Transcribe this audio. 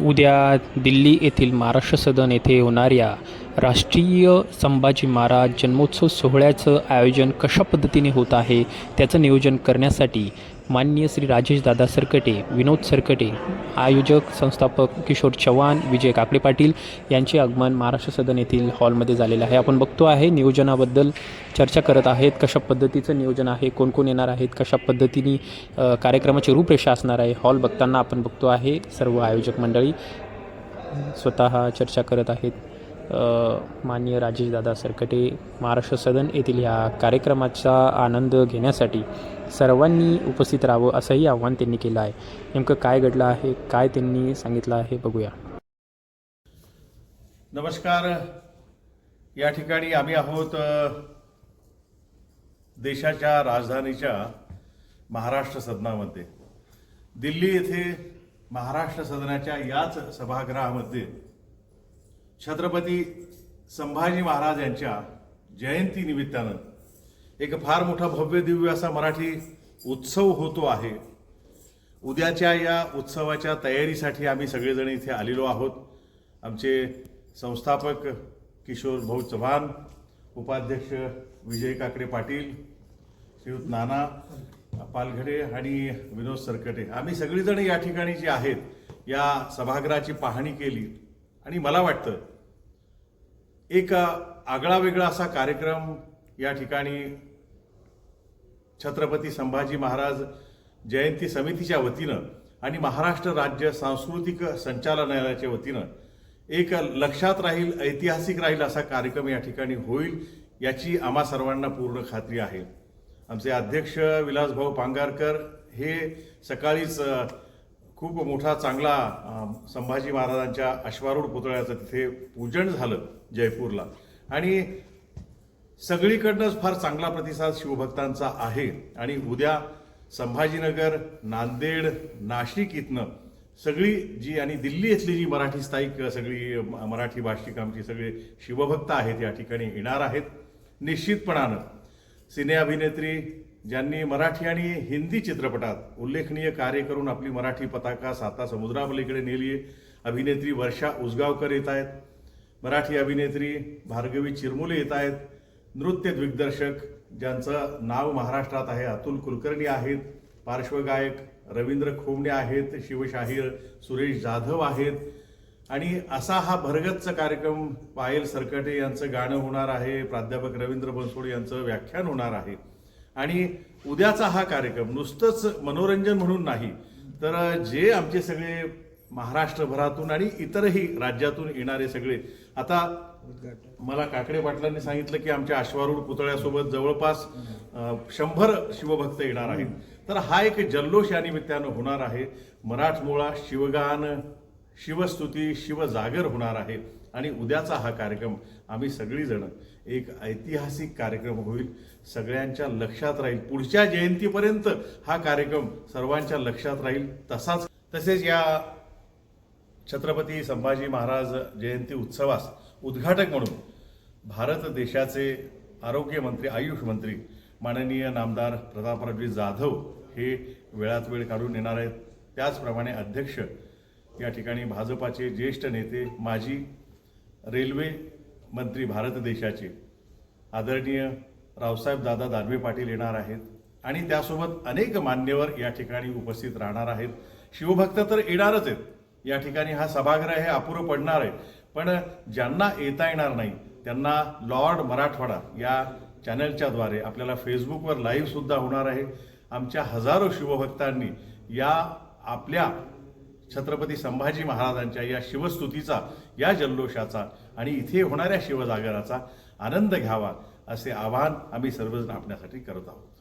उद्या दिल्ली येथील महाराष्ट्र सदन येथे होणाऱ्या राष्ट्रीय संभाजी महाराज जन्मोत्सव सोहळ्याचं आयोजन कशा पद्धतीने होत आहे त्याचं नियोजन करण्यासाठी माननीय श्री राजेश दादा सरकटे विनोद सरकटे आयोजक संस्थापक किशोर चव्हाण विजय काकडे पाटील यांचे आगमन महाराष्ट्र सदन येथील हॉलमध्ये झालेलं आहे. आपण बघतो आहे नियोजनाबद्दल चर्चा करत आहेत कशा पद्धतीचं नियोजन आहे कोण कोण येणार आहेत कशा पद्धतीने कार्यक्रमाची रूपरेषा असणार आहे हॉल बघताना आपण बघतो आहे सर्व आयोजक मंडळी स्वतः चर्चा करत आहेत. मान्य राजेशदादा सरकटे महाराष्ट्र सदन येथील ह्या कार्यक्रमाचा आनंद घेण्यासाठी सर्वांनी उपस्थित राहावं असंही आव्हान त्यांनी केलं आहे. नेमकं काय घडलं आहे काय त्यांनी सांगितलं आहे बघूया. नमस्कार. या ठिकाणी आम्ही आहोत देशाच्या राजधानीच्या महाराष्ट्र सदनामध्ये. दिल्ली येथे महाराष्ट्र सदनाच्या याच सभागृहामध्ये छत्रपती संभाजी महाराज यांच्या जयंती निमित्तानं एक फार मोठा भव्य दिव्य असा मराठी उत्सव होतो आहे. उद्याच्या या उत्सवाच्या तयारीसाठी आम्ही सगळेजण इथे आलेलो आहोत. आमचे संस्थापक किशोर भाऊ चव्हाण उपाध्यक्ष विजय काकडे पाटील श्रीयुत नाना पालघडे आणि विनोद सरकटे. आम्ही सगळीजण या ठिकाणी जे आहेत या सभागृहाची पाहणी केली. आणि मला वाटतं एक आगळा वेगळा असा कार्यक्रम या ठिकाणी छत्रपती संभाजी महाराज जयंती समितीच्या वतीनं आणि महाराष्ट्र राज्य सांस्कृतिक संचालनालयाच्या वतीनं एक लक्षात राहील ऐतिहासिक राहील असा कार्यक्रम या ठिकाणी होईल याची आम्हा सर्वांना पूर्ण खात्री आहे. आमचे अध्यक्ष विलासभाऊ पांगारकर हे सकाळीच खूप मोठा चांगला संभाजी महाराजांच्या अश्वारूढ पुतळ्याचं तिथे पूजन झालं जयपूरला. आणि सगळीकडनंच फार चांगला प्रतिसाद शिवभक्तांचा आहे. आणि उद्या संभाजीनगर नांदेड नाशिक इथनं सगळी जी आणि दिल्ली इथली जी मराठी स्थायिक सगळी मराठी भाषिक आमची सगळे शिवभक्त आहेत या ठिकाणी येणार आहेत. निश्चितपणानं सिने अभिनेत्री ज्यांनी मराठी आणि हिंदी चित्रपटात उल्लेखनीय कार्य करून आपली मराठी पताका साता समुद्रापलीकडे नेली आहे अभिनेत्री वर्षा उसगावकर येत आहेत. मराठी अभिनेत्री भार्गवी चिरमुले येत आहेत. नृत्य दिग्दर्शक ज्यांचं नाव महाराष्ट्रात आहे अतुल कुलकर्णी आहेत. पार्श्वगायक रवींद्र खोमणे आहेत. शिवशाहीर सुरेश जाधव आहेत. आणि असा हा भरगतचा कार्यक्रम पायल सरकटे यांचं गाणं होणार आहे. प्राध्यापक रवींद्र बनसोड यांचं व्याख्यान होणार आहे. आणि उद्याचा हा कार्यक्रम नुसतंच मनोरंजन म्हणून नाही तर जे आमचे सगळे महाराष्ट्रभरातून आणि इतरही राज्यातून येणारे सगळे आता मला काकडे पाटलांनी सांगितलं की आमच्या अश्वारूढ पुतळ्यासोबत जवळपास शंभर शिवभक्त येणार आहेत. तर हा एक जल्लोष या निमित्तानं होणार आहे. मराठमोळा शिवगान शिवस्तुती शिवजागर होणार आहे. आणि उद्याचा हा कार्यक्रम आम्ही सगळीजण एक ऐतिहासिक कार्यक्रम होईल. सगळ्यांच्या लक्षात राहील. पुढच्या जयंतीपर्यंत हा कार्यक्रम सर्वांच्या लक्षात राहील. तसाच तसेच या छत्रपती संभाजी महाराज जयंती उत्सवास उद्घाटक म्हणून भारत देशाचे आरोग्यमंत्री आयुष मंत्री माननीय नामदार प्रतापरावजी जाधव हे वेळात वेळ काढून येणार आहेत. त्याचप्रमाणे अध्यक्ष या ठिकाणी भाजपाचे ज्येष्ठ नेते माजी रेल्वे मंत्री भारत देशाचे आदरणीय रावसाहेब दादा दानवे पाटील येणार आहेत आणि त्यासोबत अनेक मान्यवर या ठिकाणी उपस्थित राहणार आहेत. शिवभक्त तर येणारच आहेत. या ठिकाणी हा सभागृह हे अपुरं पडणार आहे. पण ज्यांना येता येणार नाही त्यांना लॉर्ड मराठवाडा या चॅनलच्याद्वारे आपल्याला फेसबुकवर लाईव्हसुद्धा होणार आहे. आमच्या हजारो शिवभक्तांनी या आपल्या छत्रपती संभाजी महाराजांच्या या शिवस्तुतीचा या जल्लोषाचा आणि इथे होणाऱ्या शिवजागराचा आनंद घ्यावा असे आवाहन आम्ही सर्वजण आपल्यासाठी करत आहोत.